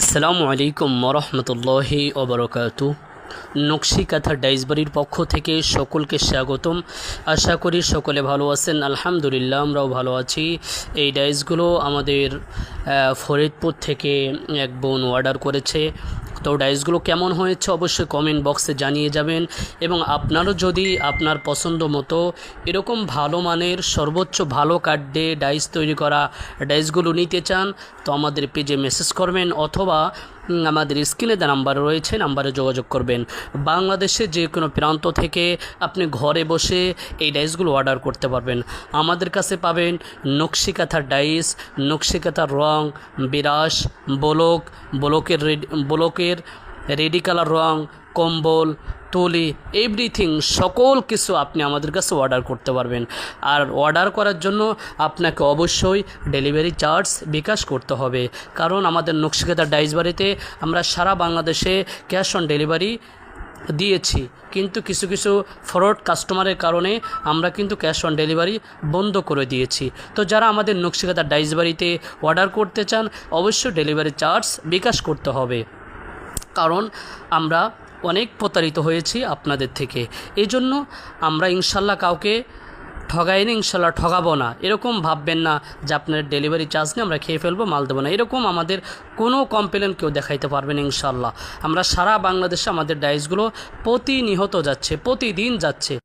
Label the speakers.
Speaker 1: আসসালামু আলাইকুম মরহমতুল্লাহি ওবরকাত। নকশি কাথা ডাইসবাড়ির পক্ষ থেকে সকলকে স্বাগতম। আশা করি সকলে ভালো আছেন, আলহামদুলিল্লাহ আমরাও ভালো আছি। এই ডাইসগুলো আমাদের ফরিদপুর থেকে এক বোন অর্ডার করেছে। তো ডাইসগুলো কেমন হয়েছে অবশ্যই কমেন্ট বক্সে জানিয়ে যাবেন। এবং আপনারও যদি আপনার পছন্দ মতো এরকম ভালো মানের, সর্বোচ্চ ভালো কার্ডে ডাইস তৈরি করা ডাইসগুলো নিতে চান, তো আমাদের পেজে মেসেজ করবেন অথবা আমাদের স্ক্রিনে দেওয়া নাম্বার রয়েছে, নাম্বারে যোগাযোগ করবেন। বাংলাদেশে যে কোনো প্রান্ত থেকে আপনি ঘরে বসে এই ডাইসগুলো অর্ডার করতে পারবেন। আমাদের কাছে পাবেন নকশিকাথার ডাইস, নকশিকাথার রং, বিরাস, বলক, বলকের রেডি বলকের রেডি কালার রং, কম্বল তুলি এভরিথিং সকল কিছু আপনি আমাদের কাছে অর্ডার করতে পারবেন। আর অর্ডার করার জন্য আপনাকে অবশ্যই ডেলিভারি চার্জ বিকাশ করতে হবে। কারণ আমাদের নকশিকাতার ডাইস বাড়িতে আমরা সারা বাংলাদেশে ক্যাশ অন ডেলিভারি দিয়েছি। কিন্তু কিছু কিছু ফ্রড কাস্টমারের কারণে আমরা কিন্তু ক্যাশ অন ডেলিভারি বন্ধ করে দিয়েছি। তো যারা আমাদের নকশিকাতার ডাইস বাড়িতে অর্ডার করতে চান, অবশ্যই ডেলিভারি চার্জ বিকাশ করতে হবে। কারণ আমরা অনেক প্রতারিত হয়েছি আপনাদের থেকে। এই জন্য আমরা ইনশাল্লাহ কাউকে ঠগাইনি, ইনশাল্লাহ ঠগাবো না। এরকম ভাববেন না যে আপনার ডেলিভারি চার্জ নিয়ে আমরা খেয়ে ফেলব, মাল দেবো না। এরকম আমাদের কোনো কমপ্লেন কেউ দেখাইতে পারবেন ইনশাল্লাহ। আমরা সারা বাংলাদেশে আমাদের ডাইসগুলো প্রতিনিহত যাচ্ছে, প্রতিদিন যাচ্ছে।